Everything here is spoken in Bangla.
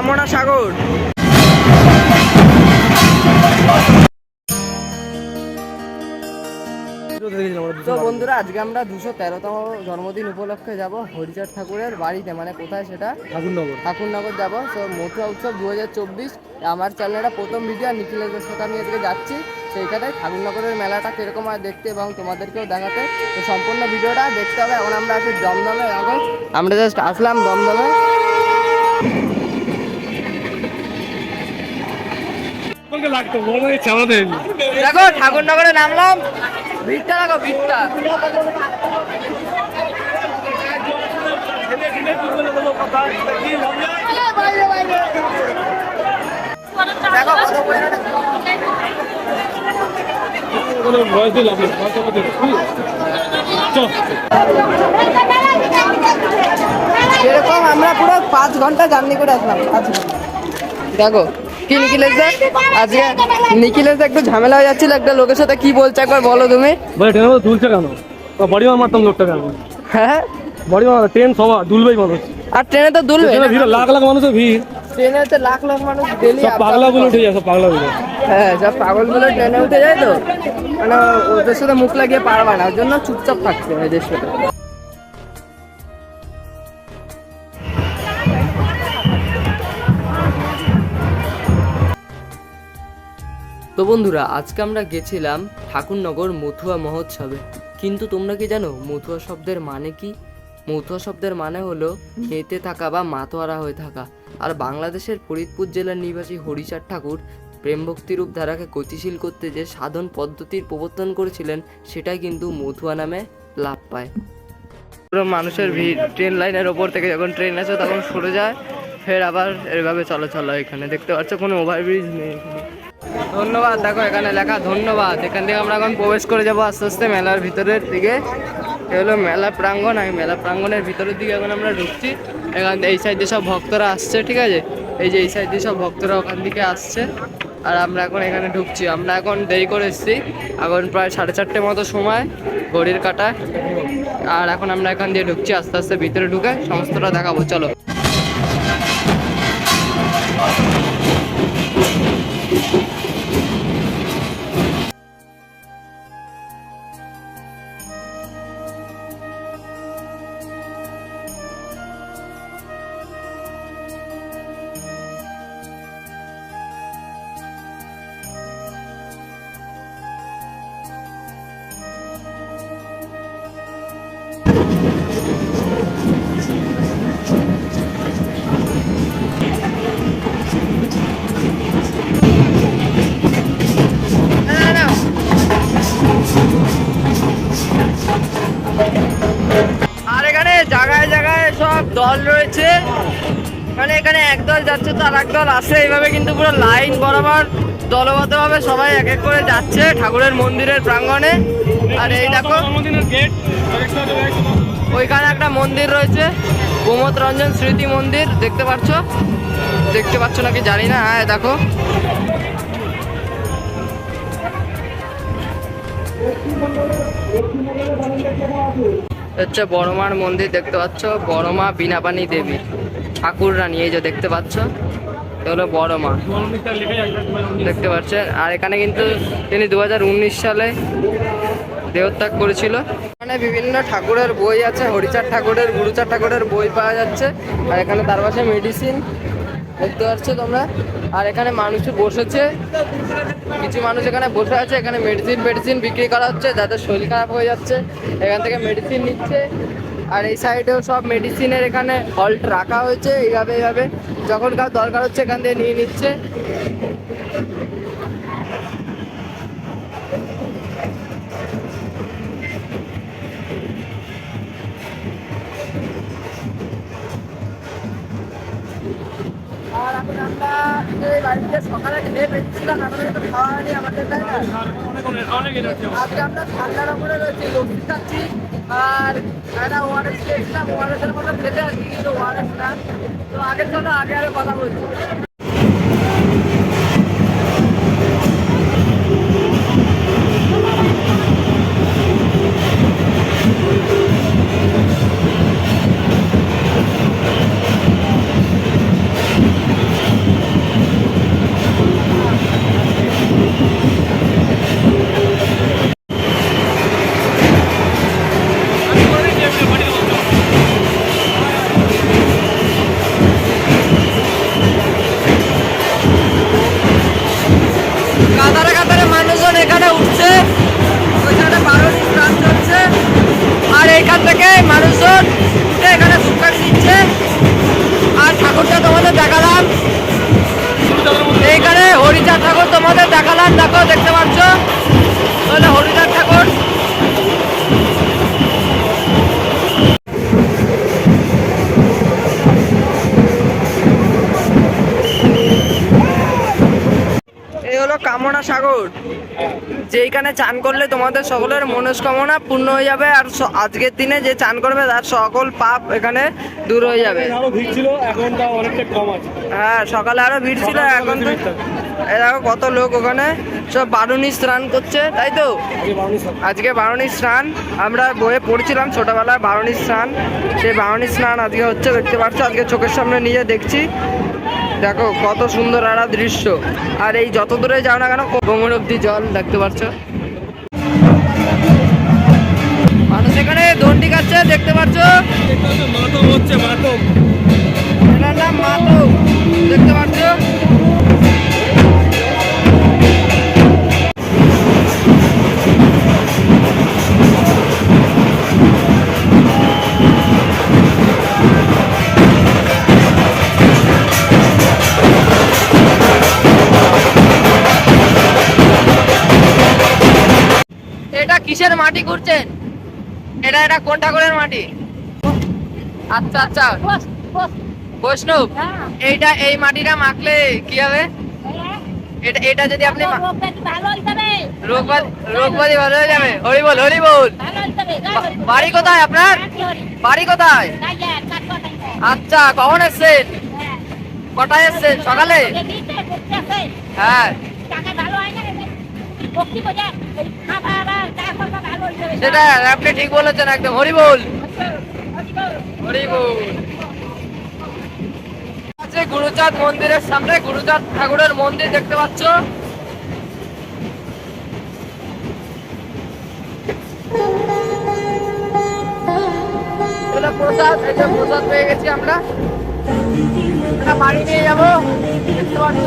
কামনা সাগর। তো বন্ধুরা আজকে আমরা দুশো তেরোতম জন্মদিন উপলক্ষে যাব হরিচাঁদ ঠাকুরের বাড়িতে। মানে কোথায় সেটা? ঠাকুরনগর। ঠাকুরনগর যাব। তো মথুরা উৎসব দু হাজার চব্বিশ আমার চ্যানেলটা প্রথম ভিডিও আর নিখিলের সাথে আমি আজকে যাচ্ছি। সেইখানে ঠাকুরনগরের মেলাটা কীরকম হয় দেখতে এবং তোমাদেরকেও দেখাতে। তো সম্পূর্ণ ভিডিওটা দেখতে হবে। এখন আমরা আছি দমদমে এখন আমরা জাস্ট আসলাম দমদমে লাগতো বড় ইচ্ছা আমাদের দেখো ঠাকুরনগরে নামলাম। ভিড়টা দেখো ভিড়টা। এরকম আমরা পুরো পাঁচ ঘণ্টা জার্নি করে আসলাম পাঁচ ঘণ্টা। দেখো কি নিখিলেশ দা? আজকে নিখিলেশ দা একটু ঝামেলা হয়ে যাচ্ছিল একটা লোকের সাথে কি বলছে একবার বলো তুমি? ট্রেনের মধ্যে দুলছে কেন? বডি মার মারতাম লোকটা কেন? হ্যাঁ? বডি মার ট্রেন সবার দুলবেই মানুষ। আর ট্রেনে তো দুলবে ভিড় লাখ লাখ মানুষের ভিড়। ট্রেনে হচ্ছে লাখ লাখ মানুষ ডেলি সব উঠে যায় সব পাগলা হ্যাঁ সব পাগলগুলো ট্রেনে উঠে যায় তো। মানে ওদের সাথে মুখ লাগিয়ে পারবা না ওর জন্য চুপচাপ থাকতে হয় তো বন্ধুরা, আজকে আমরা গেছিলাম ঠাকুরনগর মথুয়া মহোৎসবে। কিন্তু তোমরা কি জানো, মথুয়া শব্দের মানে কি? মথুয়া শব্দের মানে হলো মেতে থাকা বা মাতোয়ারা হয়ে থাকা। আর বাংলাদেশের ফরিদপুর জেলার নিবাসী হরিচাঁদ ঠাকুর প্রেম ভক্তিরূপ ধারাকে গতিশীল করতে যে সাধন পদ্ধতির প্রবর্তন করেছিলেন, সেটাই কিন্তু মথুয়া নামে লাভ পায়। পুরো মানুষের ভিড় ট্রেন লাইনের ওপর থেকে যখন ট্রেন আসে তখন সরে যায়, ফের আবার এভাবে চলাচল হয় এখানে। দেখতে পাচ্ছ কোনো ওভারব্রিজ নেই এখানে। ধন্যবাদ, দেখো এখানে লেখা ধন্যবাদ। এখান থেকে আমরা এখন প্রবেশ করে যাব আস্তে আস্তে মেলার ভিতরের দিকে। এ হলো মেলা প্রাঙ্গণ, আমি মেলা প্রাঙ্গণের ভিতরের দিকে এখন আমরা ঢুকছি। এখান এই সাইডে সব ভক্তরা আসছে, ঠিক আছে? এই যে এই সাইডে সব ভক্তরা ওখান থেকে আসছে। আর আমরা এখন এখানে ঢুকছি। আমরা এখন দেরি করে এসেছি। এখন প্রায় সাড়ে চারটে মতো সময় ঘড়ির কাটায়। আর এখন আমরা এখান দিয়ে ঢুকছি, আস্তে আস্তে ভিতরে ঢুকে সমস্তটা দেখাবো। চলো। জায়গায় জায়গায় সব দল রয়েছে। মানে এখানে এক দল যাচ্ছে তো আর এক দল আসছে এইভাবে কিন্তু পুরো লাইন বরাবর দলবদ্ধভাবে সবাই এক এক করে যাচ্ছে ঠাকুরের মন্দিরের প্রাঙ্গণে। আর এই দেখো, ওইখানে একটা মন্দির রয়েছে, গোমত রঞ্জন স্মৃতি মন্দির, দেখতে পাচ্ছ দেখতে পাচ্ছ নাকি? জানি না হ্যাঁ দেখো। হচ্ছে বড়মার মন্দির দেখতে পাচ্ছ বড় বড়মা বিনাপানি দেবী। ঠাকুর রানী, এই যে দেখতে পাচ্ছ হলো বড়মা। দেখতে পাচ্ছেন আর এখানে কিন্তু তিনি দু হাজার উনিশ সালে দেহত্যাগ করেছিল। এখানে বিভিন্ন ঠাকুরের বই আছে হরিচার ঠাকুরের গুরুচার ঠাকুরের বই পাওয়া যাচ্ছে। আর এখানে তার পাশে মেডিসিন দেখতে পাচ্ছ তোমরা। আর এখানে মানুষ বসেছে। কিছু মানুষ এখানে বসে আছে। এখানে মেডিসিন মেডিসিন বিক্রি করা হচ্ছে। যাতে শরীর খারাপ হয়ে যাচ্ছে। এখান থেকে মেডিসিন নিচ্ছে। আর এই সাইডেও সব মেডিসিনের এখানে হল্ট রাখা হয়েছে। এইভাবে এইভাবে যখন কার দরকার হচ্ছে এখান থেকে নিয়ে নিচ্ছে। এই বাড়িতে সকালে খেয়ে পেয়েছিলাম হয়নি আমাদের তাই আজকে আমরা ঠান্ডার ওপরে রয়েছে লস্যি খাচ্ছি আর একটা ওয়ারেস খেয়েছিলাম ওয়ারেসের মতো খেতে আছি কিন্তু ওয়ারেস না। তো আগের জন্য আগে আরও কথা বলছি। তোমাদের দেখালাম দেখো দেখতে পাচ্ছ? তাহলে হরিচাঁদ ঠাকুর। এই হলো কামনা সাগর। যেইখানে চান করলে তোমাদের সকলের মনস্কামনা পূর্ণ হয়ে যাবে আর আজকের দিনে যে চান করবে তার সকল পাপ এখানে দূর হয়ে যাবে। আরও ভিড় ছিল এখন তা অনেকটা কম আছে। হ্যাঁ সকালে আরও ভিড় ছিল এখন তো। দেখো কত লোক ওখানে। সব বারুনি স্নান করছে, তাই তো? আজকে বারুনি স্নান। আমরা বইয়ে পড়ছিলাম ছোটবেলায় বারুনি স্নান। সেই বারুনি স্নান আজকে হচ্ছে, দেখতে পাচ্ছ? আজকে চোখের সামনে নিয়ে দেখছি। দেখো, কত সুন্দর একটা দৃশ্য। আর এই যত দূরে যাও না কেন, কোমর অব্দি জল, দেখতে পাচ্ছ? মানুষ এখানে দণ্ডি কাটছে দেখতে পাচ্ছ? কিসের মাটি করছেন? এটা এটা কোন ঠাকুরের মাটি? আচ্ছা আচ্ছা। বৈষ্ণব, এইটা এই মাটিটা মাখলে কি হবে? এটা এটা যদি আপনি মা- রোগ বাদ- রোগ বাদি ভালো হয়ে যাবে। বাড়ি কোথায় আপনার? বাড়ি কোথায়? আচ্ছা কখন এসছেন? কটায় এসছেন? সকালে? হ্যাঁ। সেটা আপনি ঠিক বলেছেন একদম। হরি বল হরি আছে গুরুচাঁদ মন্দিরের সামনে, গুরুচাঁদ ঠাকুরের মন্দির দেখতে পাচ্ছ। এটা প্রসাদ এটা প্রসাদ পেয়ে গেছি আমরা। বাড়ি নিয়ে যাব। দেখতে পাচ্ছ